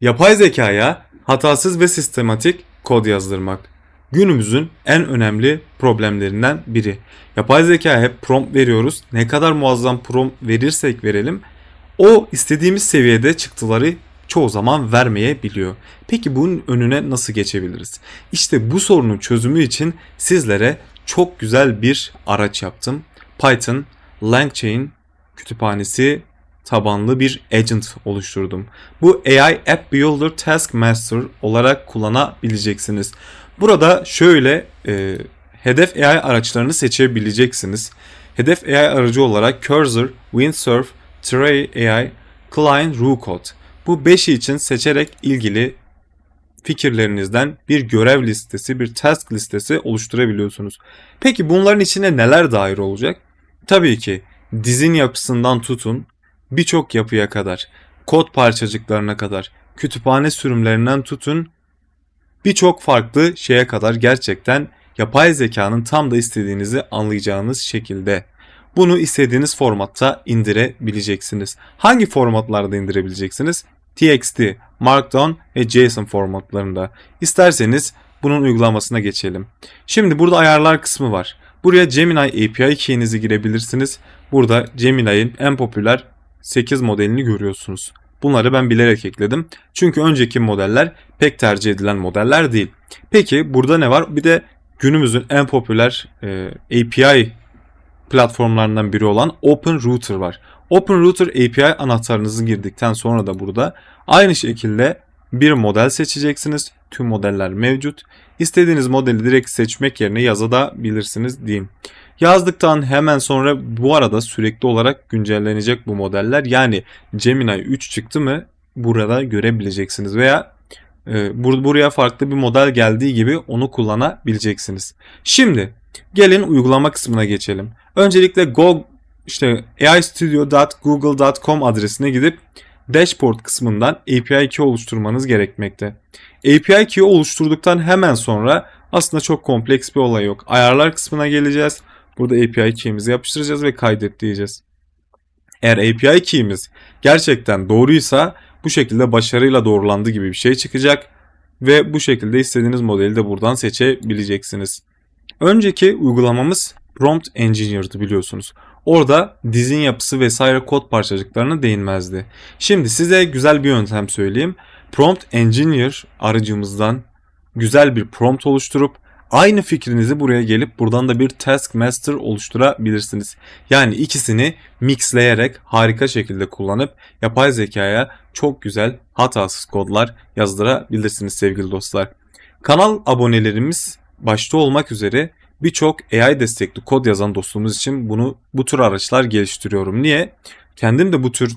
Yapay zekaya hatasız ve sistematik kod yazdırmak günümüzün en önemli problemlerinden biri. Yapay zekaya hep prompt veriyoruz. Ne kadar muazzam prompt verirsek verelim o istediğimiz seviyede çıktıları çoğu zaman vermeyebiliyor. Peki bunun önüne nasıl geçebiliriz? İşte bu sorunun çözümü için sizlere çok güzel bir araç yaptım. Python LangChain kütüphanesi tabanlı bir agent oluşturdum. Bu AI App Builder Task Master olarak kullanabileceksiniz. Burada şöyle e, hedef AI araçlarını seçebileceksiniz. Hedef AI aracı olarak Cursor, Windsurf, Tray AI, Klein, Rucode. Bu 5'i için seçerek ilgili fikirlerinizden bir görev listesi, bir task listesi oluşturabiliyorsunuz. Peki bunların içine neler dair olacak? Tabii ki dizin yapısından tutun birçok yapıya kadar, kod parçacıklarına kadar, kütüphane sürümlerinden tutun birçok farklı şeye kadar gerçekten yapay zekanın tam da istediğinizi anlayacağınız şekilde bunu istediğiniz formatta indirebileceksiniz. Hangi formatlarda indirebileceksiniz? TXT, Markdown ve JSON formatlarında. İsterseniz bunun uygulamasına geçelim. Şimdi burada ayarlar kısmı var. Buraya Gemini API key'inizi girebilirsiniz. Burada Gemini'nin en popüler 8 modelini görüyorsunuz. Bunları ben bilerek ekledim. Çünkü önceki modeller pek tercih edilen modeller değil. Peki burada ne var? Bir de günümüzün en popüler e, API platformlarından biri olan Open Router var. Open Router API anahtarınızı girdikten sonra da burada aynı şekilde bir model seçeceksiniz. Tüm modeller mevcut. İstediğiniz modeli direkt seçmek yerine yazabilirsiniz diyeyim. Yazdıktan hemen sonra bu arada sürekli olarak güncellenecek bu modeller. Yani Gemini 3 çıktı mı burada görebileceksiniz veya e, bur- buraya farklı bir model geldiği gibi onu kullanabileceksiniz. Şimdi gelin uygulama kısmına geçelim. Öncelikle Go işte aistudio.google.com adresine gidip dashboard kısmından API key oluşturmanız gerekmekte. API key oluşturduktan hemen sonra aslında çok kompleks bir olay yok. Ayarlar kısmına geleceğiz. Burada API key'imizi yapıştıracağız ve kaydet diyeceğiz. Eğer API key'imiz gerçekten doğruysa bu şekilde başarıyla doğrulandı gibi bir şey çıkacak ve bu şekilde istediğiniz modeli de buradan seçebileceksiniz. Önceki uygulamamız Prompt Engineer'dı biliyorsunuz. Orada dizin yapısı vesaire kod parçacıklarına değinmezdi. Şimdi size güzel bir yöntem söyleyeyim. Prompt Engineer aracımızdan güzel bir prompt oluşturup aynı fikrinizi buraya gelip buradan da bir Task Master oluşturabilirsiniz. Yani ikisini mixleyerek harika şekilde kullanıp yapay zekaya çok güzel hatasız kodlar yazdırabilirsiniz sevgili dostlar. Kanal abonelerimiz başta olmak üzere birçok AI destekli kod yazan dostumuz için bunu bu tür araçlar geliştiriyorum. Niye? Kendim de bu tür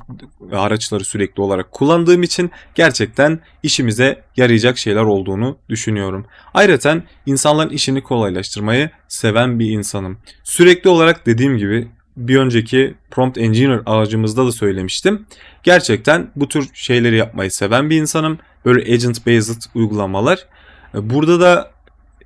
araçları sürekli olarak kullandığım için gerçekten işimize yarayacak şeyler olduğunu düşünüyorum. Ayrıca insanların işini kolaylaştırmayı seven bir insanım. Sürekli olarak dediğim gibi bir önceki Prompt Engineer aracımızda da söylemiştim. Gerçekten bu tür şeyleri yapmayı seven bir insanım. Böyle agent based uygulamalar. Burada da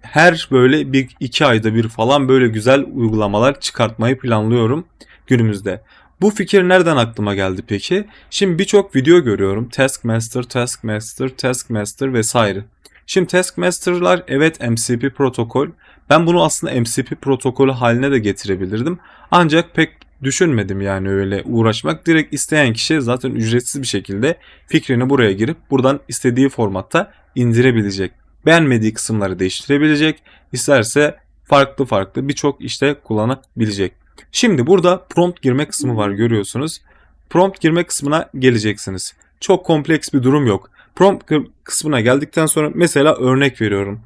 her böyle bir iki ayda bir falan böyle güzel uygulamalar çıkartmayı planlıyorum günümüzde. Bu fikir nereden aklıma geldi peki? Şimdi birçok video görüyorum. Taskmaster, Taskmaster, Taskmaster vesaire. Şimdi Taskmaster'lar evet MCP protokol. Ben bunu aslında MCP protokolü haline de getirebilirdim. Ancak pek düşünmedim yani öyle uğraşmak. Direkt isteyen kişi zaten ücretsiz bir şekilde fikrini buraya girip buradan istediği formatta indirebilecek. Beğenmediği kısımları değiştirebilecek. İsterse farklı farklı birçok işte kullanabilecek. Şimdi burada prompt girme kısmı var görüyorsunuz. Prompt girme kısmına geleceksiniz. Çok kompleks bir durum yok. Prompt kısmına geldikten sonra mesela örnek veriyorum.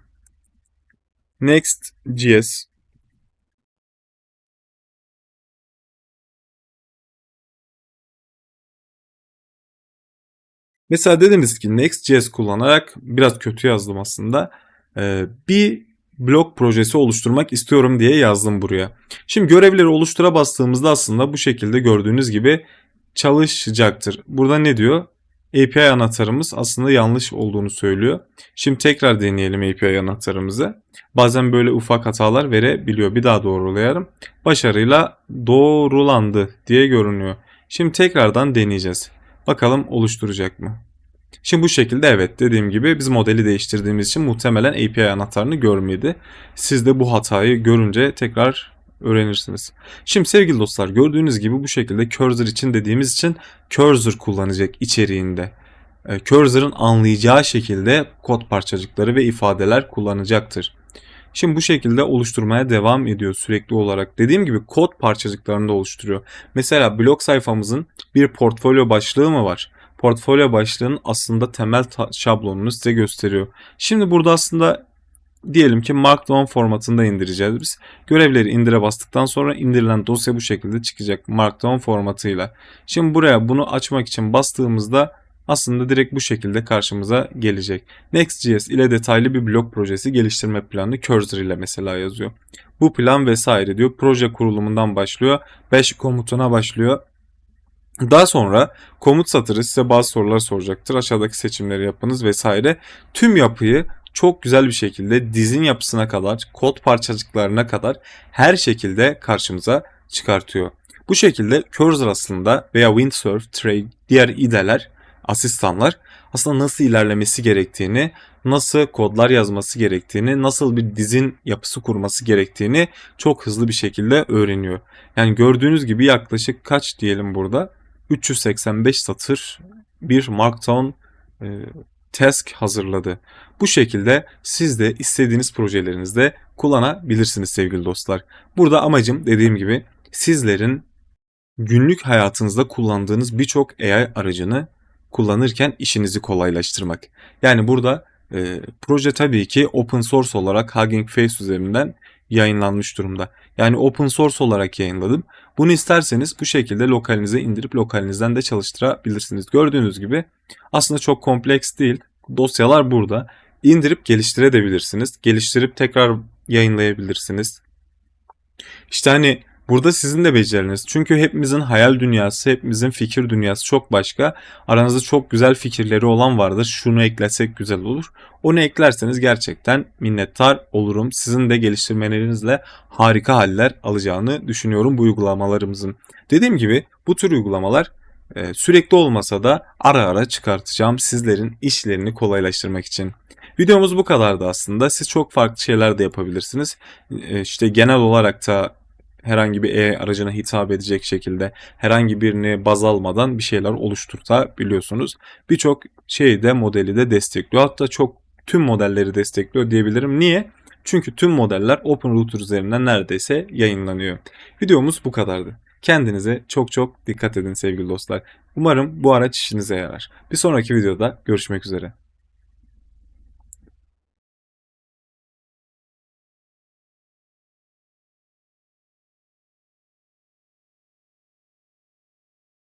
Next.js Mesela dediniz ki Next.js kullanarak biraz kötü yazdım aslında. Ee, bir blog projesi oluşturmak istiyorum diye yazdım buraya. Şimdi görevleri oluştura bastığımızda aslında bu şekilde gördüğünüz gibi çalışacaktır. Burada ne diyor? API anahtarımız aslında yanlış olduğunu söylüyor. Şimdi tekrar deneyelim API anahtarımızı. Bazen böyle ufak hatalar verebiliyor. Bir daha doğrulayalım. Başarıyla doğrulandı diye görünüyor. Şimdi tekrardan deneyeceğiz. Bakalım oluşturacak mı? Şimdi bu şekilde evet dediğim gibi biz modeli değiştirdiğimiz için muhtemelen API anahtarını görmedi. Siz de bu hatayı görünce tekrar öğrenirsiniz. Şimdi sevgili dostlar gördüğünüz gibi bu şekilde cursor için dediğimiz için cursor kullanacak içeriğinde. E, Cursor'ın anlayacağı şekilde kod parçacıkları ve ifadeler kullanacaktır. Şimdi bu şekilde oluşturmaya devam ediyor sürekli olarak. Dediğim gibi kod parçacıklarını da oluşturuyor. Mesela blog sayfamızın bir portfolyo başlığı mı var? Portfolyo başlığının aslında temel şablonunu size gösteriyor. Şimdi burada aslında diyelim ki Markdown formatında indireceğiz biz. Görevleri indire bastıktan sonra indirilen dosya bu şekilde çıkacak Markdown formatıyla. Şimdi buraya bunu açmak için bastığımızda aslında direkt bu şekilde karşımıza gelecek. Next.js ile detaylı bir blog projesi geliştirme planı cursor ile mesela yazıyor. Bu plan vesaire diyor. Proje kurulumundan başlıyor. 5 komutuna başlıyor. Daha sonra komut satırı size bazı sorular soracaktır. Aşağıdaki seçimleri yapınız vesaire. Tüm yapıyı çok güzel bir şekilde dizin yapısına kadar, kod parçacıklarına kadar her şekilde karşımıza çıkartıyor. Bu şekilde cursor aslında veya windsurf, tray, diğer IDE'ler, asistanlar aslında nasıl ilerlemesi gerektiğini, nasıl kodlar yazması gerektiğini, nasıl bir dizin yapısı kurması gerektiğini çok hızlı bir şekilde öğreniyor. Yani gördüğünüz gibi yaklaşık kaç diyelim burada? 385 satır bir Markdown e, task hazırladı. Bu şekilde siz de istediğiniz projelerinizde kullanabilirsiniz sevgili dostlar. Burada amacım dediğim gibi sizlerin günlük hayatınızda kullandığınız birçok AI aracını kullanırken işinizi kolaylaştırmak. Yani burada e, proje tabii ki open source olarak Hugging Face üzerinden yayınlanmış durumda. Yani open source olarak yayınladım. Bunu isterseniz bu şekilde lokalinize indirip lokalinizden de çalıştırabilirsiniz. Gördüğünüz gibi aslında çok kompleks değil. Dosyalar burada. İndirip geliştirebilirsiniz. Geliştirip tekrar yayınlayabilirsiniz. İşte hani burada sizin de beceriniz. Çünkü hepimizin hayal dünyası, hepimizin fikir dünyası çok başka. Aranızda çok güzel fikirleri olan vardır. Şunu eklesek güzel olur. Onu eklerseniz gerçekten minnettar olurum. Sizin de geliştirmelerinizle harika haller alacağını düşünüyorum bu uygulamalarımızın. Dediğim gibi bu tür uygulamalar e, sürekli olmasa da ara ara çıkartacağım sizlerin işlerini kolaylaştırmak için. Videomuz bu kadardı aslında. Siz çok farklı şeyler de yapabilirsiniz. E, İşte genel olarak da herhangi bir AI aracına hitap edecek şekilde herhangi birini baz almadan bir şeyler oluşturtabiliyorsunuz. Birçok şeyi de modeli de destekliyor. Hatta çok tüm modelleri destekliyor diyebilirim. Niye? Çünkü tüm modeller OpenRouter üzerinden neredeyse yayınlanıyor. Videomuz bu kadardı. Kendinize çok çok dikkat edin sevgili dostlar. Umarım bu araç işinize yarar. Bir sonraki videoda görüşmek üzere.